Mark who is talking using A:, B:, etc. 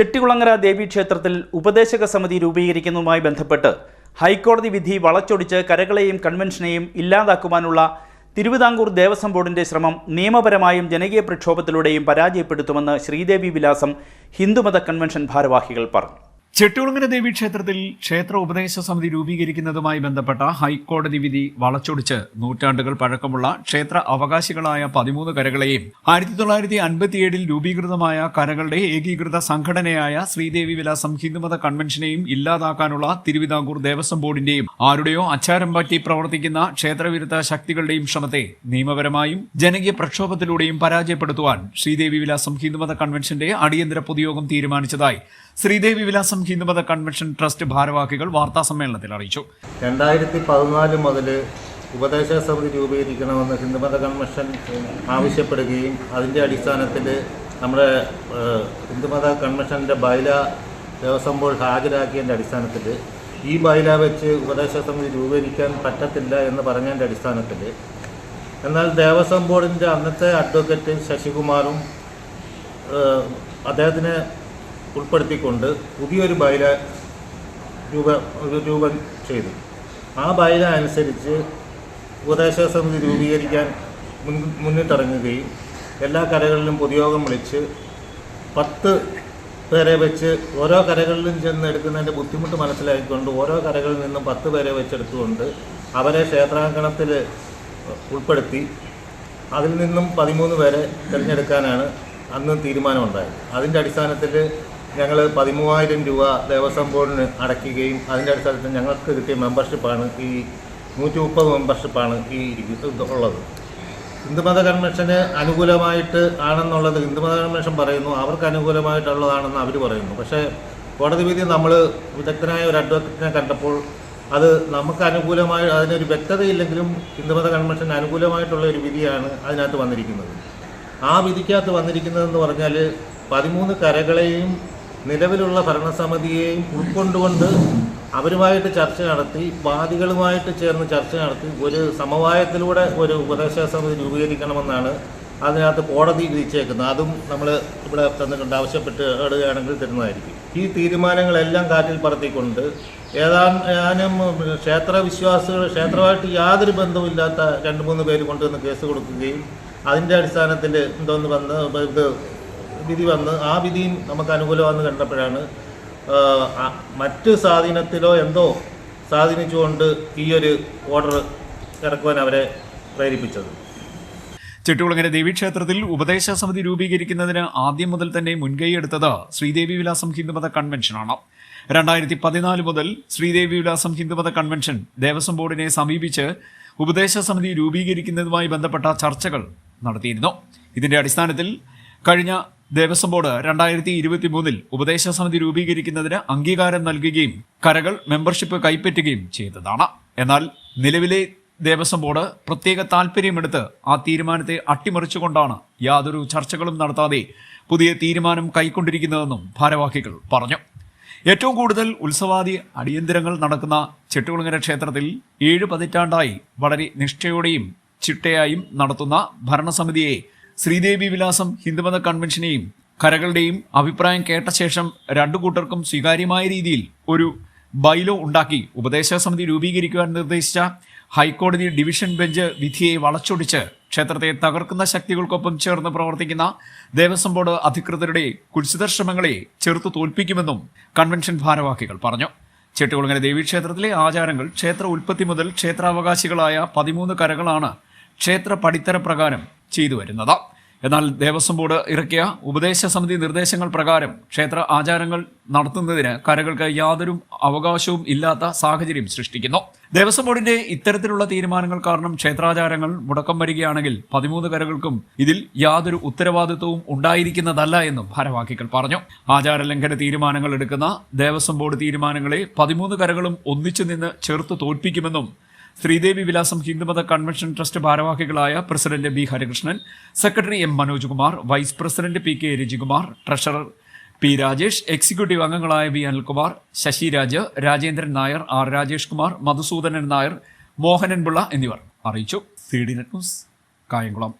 A: ചെട്ടികുളങ്ങര ദേവീക്ഷേത്രത്തിൽ ഉപദേശക സമിതി രൂപീകരിക്കുന്നതുമായി ബന്ധപ്പെട്ട് ഹൈക്കോടതി വിധി വളച്ചൊടിച്ച് കരകളെയും കൺവെൻഷനെയും ഇല്ലാതാക്കുവാനുള്ള തിരുവിതാംകൂർ ദേവസ്വം ബോർഡിന്റെ ശ്രമം നിയമപരമായും ജനകീയ പ്രക്ഷോഭത്തിലൂടെയും പരാജയപ്പെടുത്തുമെന്ന് ശ്രീദേവി വിലാസം ഹിന്ദുമത കൺവെൻഷൻ ഭാരവാഹികൾ പറഞ്ഞു
B: ചെട്ടികുളങ്ങര ദേവി ക്ഷേത്രത്തിൽ ക്ഷേത്ര ഉപദേശ സമിതി രൂപീകരിക്കുന്നതുമായി ബന്ധപ്പെട്ട ഹൈക്കോടതി വിധി വളച്ചൊടിച്ച് നൂറ്റാണ്ടുകൾ പഴക്കമുള്ള ക്ഷേത്ര അവകാശികളായ പതിമൂന്ന് കരകളെയും ആയിരത്തി തൊള്ളായിരത്തി അൻപത്തിയേഴിൽ രൂപീകൃതമായ കരകളുടെ ഏകീകൃത സംഘടനയായ ശ്രീദേവി വിലാസം ഹിന്ദുമത കൺവെൻഷനെയും ഇല്ലാതാക്കാനുള്ള തിരുവിതാംകൂർ ദേവസ്വം ബോർഡിന്റെയും ആരുടെയോ അച്ചാരം പറ്റി പ്രവർത്തിക്കുന്ന ക്ഷേത്രവിരുദ്ധ ശക്തികളുടെയും ശ്രമത്തെ നിയമപരമായും ജനകീയ പ്രക്ഷോഭത്തിലൂടെയും പരാജയപ്പെടുത്തുവാൻ ശ്രീദേവി വിലാസം ഹിന്ദുമത കൺവെൻഷന്റെ അടിയന്തര പൊതുയോഗം തീരുമാനിച്ചതായി ശ്രീദേവി വിലാസം ഹിന്ദുമത കൺവെൻഷൻ ട്രസ്റ്റ് ഭാരവാഹികൾ വാർത്താ സമ്മേളനത്തിൽ അറിയിച്ചു.
C: രണ്ടായിരത്തി പതിനാല് മുതൽ ഉപദേശക സമിതി രൂപീകരിക്കണമെന്ന് ഹിന്ദുമത കൺവെൻഷൻ ആവശ്യപ്പെടുകയും അതിന്റെ അടിസ്ഥാനത്തിൽ നമ്മുടെ ഹിന്ദുമത കൺവെൻഷന്റെ ബൈല ദേവസ്വം ബോർഡ് ഹാജരാക്കിയതിന്റെ അടിസ്ഥാനത്തിൽ ഈ ബൈല വെച്ച് ഉപദേശക സമിതി രൂപീകരിക്കാൻ പറ്റത്തില്ല എന്ന് പറഞ്ഞതിന്റെ അടിസ്ഥാനത്തിൽ എന്നാൽ ദേവസ്വം ബോർഡിന്റെ അന്നത്തെ അഡ്വക്കേറ്റ് ശശികുമാറും അദ്ദേഹത്തിനെ ഉൾപ്പെടുത്തിക്കൊണ്ട് പുതിയൊരു ബൈല രൂപ രൂപം ചെയ്തു. ആ ബൈല അനുസരിച്ച് ഉപദേശക സമിതി രൂപീകരിക്കാൻ മുൻ മുന്നിട്ടിറങ്ങുകയും എല്ലാ കരകളിലും പൊതുയോഗം വിളിച്ച് പത്ത് പേരെ വെച്ച് ഓരോ കരകളിലും ചെന്ന് എടുക്കുന്നതിന്റെ ബുദ്ധിമുട്ട് മനസ്സിലാക്കിക്കൊണ്ട് ഓരോ കരകളിൽ നിന്നും പത്ത് പേരെ വെച്ചെടുത്തുകൊണ്ട് അവരെ ക്ഷേത്രാങ്കണത്തിൽ ഉൾപ്പെടുത്തി അതിൽ നിന്നും പതിമൂന്ന് പേരെ തിരഞ്ഞെടുക്കാനാണ് അന്ന് തീരുമാനമുണ്ടായത്. അതിന്റെ അടിസ്ഥാനത്തിൽ ഞങ്ങൾ പതിമൂവായിരം രൂപ ദേവസ്വം ബോർഡിന് അടയ്ക്കുകയും അതിന്റെ അടിസ്ഥാനത്തിൽ ഞങ്ങൾക്ക് കിട്ടിയ മെമ്പർഷിപ്പാണ് ഈ നൂറ്റി മുപ്പത് മെമ്പർഷിപ്പാണ് ഈ ഉള്ളത്. ഹിന്ദുമത കൺവെൻഷന് അനുകൂലമായിട്ട് ആണെന്നുള്ളത് ഹിന്ദുമത കൺവെൻഷൻ പറയുന്നു അവർക്ക് അനുകൂലമായിട്ടുള്ളതാണെന്ന് അവർ പറയുന്നു. പക്ഷേ കോടതി വിധി നമ്മൾ വിദഗ്ധനായ ഒരു അഡ്വക്കറ്റിനെ കണ്ടപ്പോൾ അത് നമുക്ക് അനുകൂലമായി അതിനൊരു വ്യക്തതയില്ലെങ്കിലും ഹിന്ദുമത കൺവെൻഷൻ അനുകൂലമായിട്ടുള്ള ഒരു വിധിയാണ് അതിനകത്ത് വന്നിരിക്കുന്നത്. ആ വിധിക്കകത്ത് വന്നിരിക്കുന്നതെന്ന് പറഞ്ഞാൽ പതിമൂന്ന് കരകളെയും നിലവിലുള്ള ഭരണസമിതിയെയും ഉൾക്കൊണ്ടുകൊണ്ട് അവരുമായിട്ട് ചർച്ച നടത്തി വാദികളുമായിട്ട് ചേർന്ന് ചർച്ച നടത്തി ഒരു സമവായത്തിലൂടെ ഒരു ഉപദേശ സമിതി രൂപീകരിക്കണമെന്നാണ് അതിനകത്ത് കോടതി വിധിച്ചേക്കുന്നത്. അതും നമ്മൾ ഇവിടെ തന്നിട്ടുണ്ട്. ആവശ്യപ്പെട്ട് ഇടുകയാണെങ്കിൽ തരുന്നതായിരിക്കും. ഈ തീരുമാനങ്ങളെല്ലാം കാറ്റിൽ പറത്തിക്കൊണ്ട് ഏതാനും ക്ഷേത്ര വിശ്വാസികൾ ക്ഷേത്രമായിട്ട് യാതൊരു ബന്ധവുമില്ലാത്ത രണ്ട് മൂന്ന് പേര് കൊണ്ടുവന്ന് കേസ് കൊടുക്കുകയും അതിന്റെ അടിസ്ഥാനത്തിൽ എന്തോന്ന് വന്ന് ഇത് വിധി വന്ന് ആ വിധിയും നമുക്ക് അനുകൂലമാണെന്ന് കണ്ടപ്പോഴാണ് മറ്റ് സ്വാധീനത്തിലോ എന്തോ സ്വാധീനിച്ചുകൊണ്ട് ഈ ഒരു ഓർഡർ ഇറക്കുവാൻ അവരെ പ്രേരിപ്പിച്ചത്.
B: ദേവി ദേവീക്ഷേത്രത്തിൽ ഉപദേശ സമിതി രൂപീകരിക്കുന്നതിന് ആദ്യം മുതൽ തന്നെ മുൻകൈയെടുത്തത് ശ്രീദേവി വിലാസം ഹിന്ദുമത കൺവെൻഷനാണ് രണ്ടായിരത്തി പതിനാല് മുതൽ ശ്രീദേവി വിലാസം ഹിന്ദുമത കൺവെൻഷൻ ദേവസ്വം ബോർഡിനെ സമീപിച്ച് ഉപദേശ സമിതി രൂപീകരിക്കുന്നതുമായി ബന്ധപ്പെട്ട ചർച്ചകൾ നടത്തിയിരുന്നു. ഇതിന്റെ അടിസ്ഥാനത്തിൽ കഴിഞ്ഞ ദേവസ്വം ബോർഡ് രണ്ടായിരത്തി ഇരുപത്തി മൂന്നിൽ ഉപദേശ സമിതി രൂപീകരിക്കുന്നതിന് അംഗീകാരം നൽകുകയും കരകൾ മെമ്പർഷിപ്പ് കൈപ്പറ്റുകയും ചെയ്തതാണ്. എന്നാൽ നിലവിലെ ദേവസ്വം ബോർഡ് പ്രത്യേക താൽപ്പര്യമെടുത്ത് ആ തീരുമാനത്തെ അട്ടിമറിച്ചുകൊണ്ടാണ് യാതൊരു ചർച്ചകളും നടത്താതെ പുതിയ തീരുമാനം കൈക്കൊണ്ടിരിക്കുന്നതെന്നും ഭാരവാഹികൾ പറഞ്ഞു. ഏറ്റവും കൂടുതൽ ഉത്സവാദി അടിയന്തരങ്ങൾ നടക്കുന്ന ചെട്ടുകുളങ്ങര ക്ഷേത്രത്തിൽ ഏഴ് പതിറ്റാണ്ടായി വളരെ നിഷ്ഠയോടെയും ചിട്ടയായും നടത്തുന്ന ഭരണസമിതിയെ ശ്രീദേവി വിലാസം ഹിന്ദുമത കൺവെൻഷനെയും കരകളുടെയും അഭിപ്രായം കേട്ട ശേഷം രണ്ടു കൂട്ടർക്കും സ്വീകാര്യമായ രീതിയിൽ ഒരു ബൈലോ ഉണ്ടാക്കി ഉപദേശക സമിതി രൂപീകരിക്കുവാൻ നിർദ്ദേശിച്ച ഹൈക്കോടതി ഡിവിഷൻ ബെഞ്ച് വിധിയെ വളച്ചൊടിച്ച് ക്ഷേത്രത്തെ തകർക്കുന്ന ശക്തികൾക്കൊപ്പം ചേർന്ന് പ്രവർത്തിക്കുന്ന ദേവസ്വം ബോർഡ് അധികൃതരുടെ കുൽസിത ശ്രമങ്ങളെ ചെറുത്തു തോൽപ്പിക്കുമെന്നും കൺവെൻഷൻ ഭാരവാഹികൾ പറഞ്ഞു. ചെട്ടികുളങ്ങര ദേവീക്ഷേത്രത്തിലെ ആചാരങ്ങൾ ക്ഷേത്ര ഉൽപ്പത്തി മുതൽ ക്ഷേത്രാവകാശികളായ പതിമൂന്ന് കരകളാണ് ക്ഷേത്ര പടിത്തര പ്രകാരം ചെയ്തു വരുന്നത് എന്നാൽ ദേവസ്വം ബോർഡ് ഇറക്കിയ ഉപദേശ സമിതി നിർദ്ദേശങ്ങൾ പ്രകാരം ക്ഷേത്ര ആചാരങ്ങൾ നടത്തുന്നതിന് കരകൾക്ക് യാതൊരു അവകാശവും ഇല്ലാത്ത സാഹചര്യം സൃഷ്ടിക്കുന്നു. ദേവസ്വം ബോർഡിന്റെ ഇത്തരത്തിലുള്ള തീരുമാനങ്ങൾ കാരണം ക്ഷേത്രാചാരങ്ങൾ മുടക്കം വരികയാണെങ്കിൽ പതിമൂന്ന് കരകൾക്കും ഇതിൽ യാതൊരു ഉത്തരവാദിത്വവും ഉണ്ടായിരിക്കുന്നതല്ല എന്നും ഭാരവാഹികൾ പറഞ്ഞു. ആചാര ലംഘന തീരുമാനങ്ങൾ എടുക്കുന്ന ദേവസ്വം ബോർഡ് തീരുമാനങ്ങളെ പതിമൂന്ന് കരകളും ഒന്നിച്ചു നിന്ന് ചേർത്ത് തോൽപ്പിക്കുമെന്നും ശ്രീദേവി വിലാസം ഹിന്ദുമത കൺവെൻഷൻ ട്രസ്റ്റ് ഭാരവാഹികളായ president B Harikrishnan secretary M Manoj Kumar vice president P K Rajikumar treasurer P Rajesh executive അംഗങ്ങളായ വി അനിൽകുമാർ ശശിരാജ് രാജേന്ദ്രൻ നായർ ആർ രാജേഷ് കുമാർ മധുസൂദനൻ നായർ മോഹനൻ പിള്ള എന്നിവർ അറിയിച്ചു. C D net news Kayamkulam.